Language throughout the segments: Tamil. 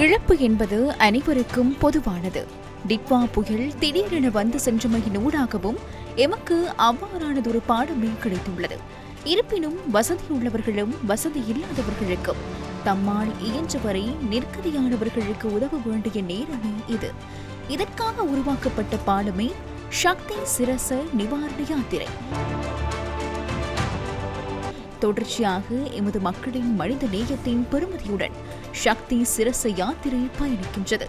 இழப்பு என்பது அனைவருக்கும் பொதுவானது. டிட்வா புயல் திடீரென வந்து சென்றமையின் ஊடாகவும் எமக்கு அவ்வாறானதொரு பாடமே கிடைத்துள்ளது. இருப்பினும் வசதியுள்ளவர்களும் வசதி இல்லாதவர்களுக்கும் தம்மால் இயன்றவரை நெருக்கடியானவர்களுக்கு உதவ வேண்டிய நேரமே இது. இதற்காக உருவாக்கப்பட்ட பாடமே சக்தி சிரச நிவாரண யாத்திரை தொடர்ச்சியாக எமது மக்களின் மனித நேயத்தின் பெருமதியுடன் சக்தி சிரச யாத்திரை பயணிக்கின்றது.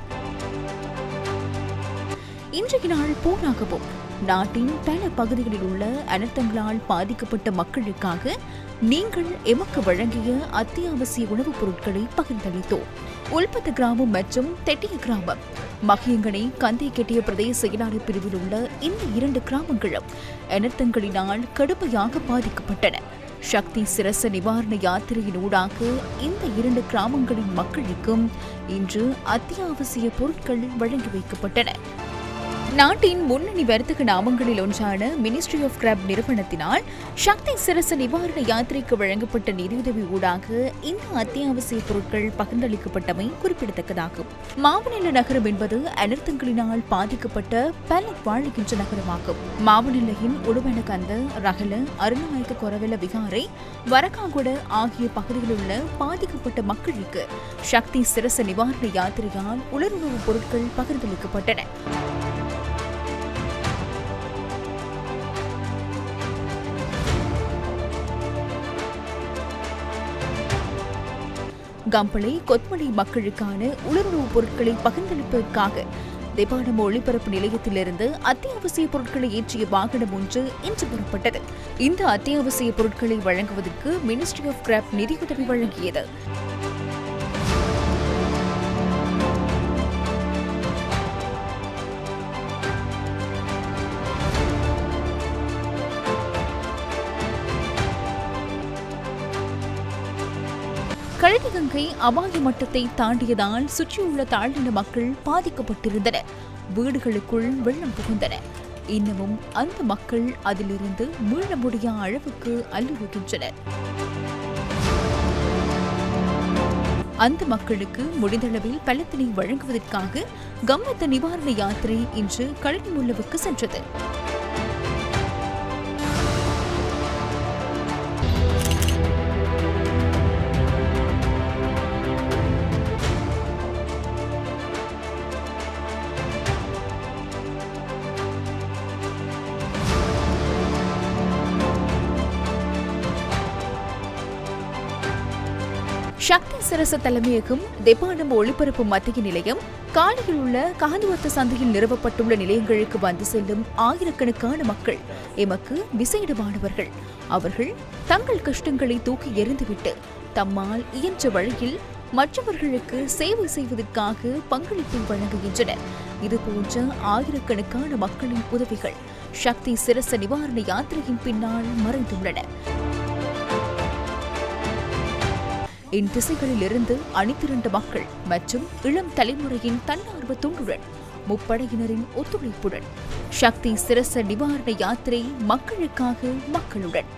இன்றைய நாள் போராகவும் நாட்டின் பல பகுதிகளில் உள்ள அனர்த்தங்களால் பாதிக்கப்பட்ட மக்களுக்காக நீங்கள் எமக்கு வழங்கிய அத்தியாவசிய உணவுப் பொருட்களை பகிர்ந்தளித்தோம். உள்பத்த கிராமம் மற்றும் தெட்டிய கிராமம் மகியங்கனை கந்தை கெட்டிய பிரதேச செயலாளர் பிரிவில் உள்ள இந்த இரண்டு கிராமங்களும் அனர்த்தங்களினால் கடுமையாக பாதிக்கப்பட்டன. சக்தி சிரச நிவாரண யாத்திரையின் ஊடாக இந்த இரண்டு கிராமங்களின் மக்களுக்கும் இன்று அத்தியாவசிய பொருட்கள் வழங்கி வைக்கப்பட்டன. நாட்டின் முன்னணி வர்த்தக நாமங்களில் ஒன்றான மினிஸ்ட்ரி ஆஃப் கிராப் நிறுவனத்தினால் சக்தி சிரச நிவாரண யாத்திரைக்கு வழங்கப்பட்ட நிதியுதவி ஊடாக இந்த அத்தியாவசிய பொருட்கள் பகிர்ந்தளிக்கப்பட்டமை குறிப்பிடத்தக்கதாகும். மாவநில நகரம் என்பது அனர்த்தங்களினால் பாதிக்கப்பட்ட பல வாழ்கின்ற நகரமாகும். மாவநிலையின் உடுவனகந்த ரகல அருணநாயக்க கொரவெல விகாரை வரகாகுட ஆகிய பகுதிகளில் உள்ள பாதிக்கப்பட்ட மக்களுக்கு சக்தி சிரச நிவாரண யாத்திரையால் உலருணவுப் பொருட்கள் பகிர்ந்தளிக்கப்பட்டன. கம்பளை கொத்மலை மக்களுக்கான உலருணவுப் பொருட்களை பகிர்ந்தளிப்பதற்காக தெபானம் ஒளிபரப்பு நிலையத்திலிருந்து அத்தியாவசிய பொருட்களை ஏற்றிய வாகனம் ஒன்று இன்று புறப்பட்டது. இந்த அத்தியாவசிய பொருட்களை வழங்குவதற்கு மினிஸ்ட்ரி ஆஃப் கிராப் நிதியுதவி வழங்கியது. கழுகுகங்கை அபாய மட்டத்தை தாண்டியதால் சுற்றியுள்ள தாழ்நில மக்கள் பாதிக்கப்பட்டிருந்தனர். வீடுகளுக்குள் வெள்ளம் புகுந்தன. இன்னமும் அந்த மக்கள் அதிலிருந்து மீள முடியா அளவுக்கு அல்லுகின்றனர் அந்த மக்களுக்கு முடிந்தளவில் பலத்தினை வழங்குவதற்காக கம்மத்த நிவாரண யாத்திரை இன்று கழனிமுள்ளவுக்கு சென்றது. சக்தி சிரச தலைமையகம் தெப்பானம் ஒளிபரப்பு மத்திய நிலையம் காலையில் உள்ள காந்துவத்த சந்தையில் நிறுவப்பட்டுள்ள நிலையங்களுக்கு வந்து செல்லும் ஆயிரக்கணக்கான மக்கள் எமக்கு விசேடமானவர்கள். அவர்கள் தங்கள் கஷ்டங்களை தூக்கி எறிந்துவிட்டு தம்மால் இயன்ற வழியில் மற்றவர்களுக்கு சேவை செய்வதற்காக பங்களிப்பை வழங்குகின்றனர். இதுபோன்ற ஆயிரக்கணக்கான மக்களின் உதவிகள் சக்தி சிரச நிவாரண யாத்திரையின் பின்னால் மறைந்துள்ளன. இத்திசைகளிலிருந்து அணிதிரண்ட மக்கள் மற்றும் இளம் தலைமுறையின் தன்னார்வ தொண்டுடன் முப்படையினரின் ஒத்துழைப்புடன் சக்தி சிரச நிவாரண யாத்திரை மக்களுக்காக மக்களுடன்.